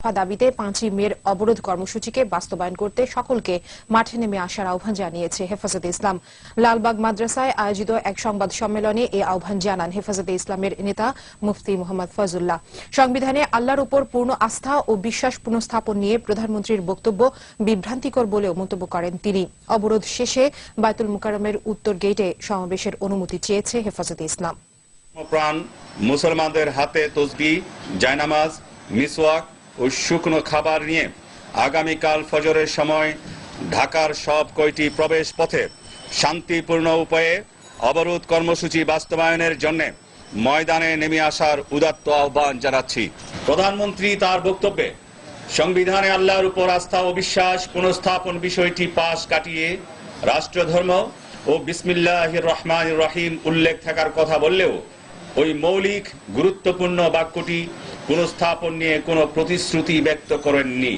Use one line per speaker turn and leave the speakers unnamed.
দফা দাবিতে পাঁচই মের অবরোধ কর্মসূচিকে বাস্তবায়ন করতে সকলকে মাঠে নেমে আসার আহ্বান জানিয়েছে হেফাজতে ইসলাম। লালবাগ মাদ্রাসায় আয়োজিত এক সংবাদ সম্মেলনে এই আহ্বান জানান হেফাজতে ইসলামের নেতা মুফতি মোহাম্মদ ফজুল্লাহ সংবিধানে আল্লাহর উপর পূর্ণ আস্থা ও বিশ্বাস পুনঃস্থাপন নিয়ে প্রধানমন্ত্রীর বক্তব্য বিভ্রান্তিকর বলেও মন্তব্য করেন তিনি। অবরোধ শেষে বায়তুল মুকাররমের উত্তর গেটে সমাবেশের অনুমতি চেয়েছে হেফাজতে ইসলাম।
প্রাণ মুসলমানদের হাতে তসবি, জায়নামাজ, মিসওয়াক ও শুকনো খাবার নিয়ে আগামীকাল ফজরের সময় ঢাকার সব কয়টি প্রবেশ পথে শান্তিপূর্ণ উপায়ে অবরোধ কর্মসূচি বাস্তবায়নের জন্য ময়দানে নেমে আসার উদাত্ত আহ্বান জানাচ্ছি। প্রধানমন্ত্রী তার বক্তব্যে, সংবিধানে আল্লাহর উপর আস্থা ও বিশ্বাস পুনঃস্থাপন বিষয়টি পাশ কাটিয়ে রাষ্ট্রধর্ম ও বিসমিল্লাহ রহমান রহিম উল্লেখ থাকার কথা বললেও ওই মৌলিক গুরুত্বপূর্ণ বাক্যটি পুনঃস্থাপন নিয়ে কোন প্রতিশ্রুতি ব্যক্ত করেননি।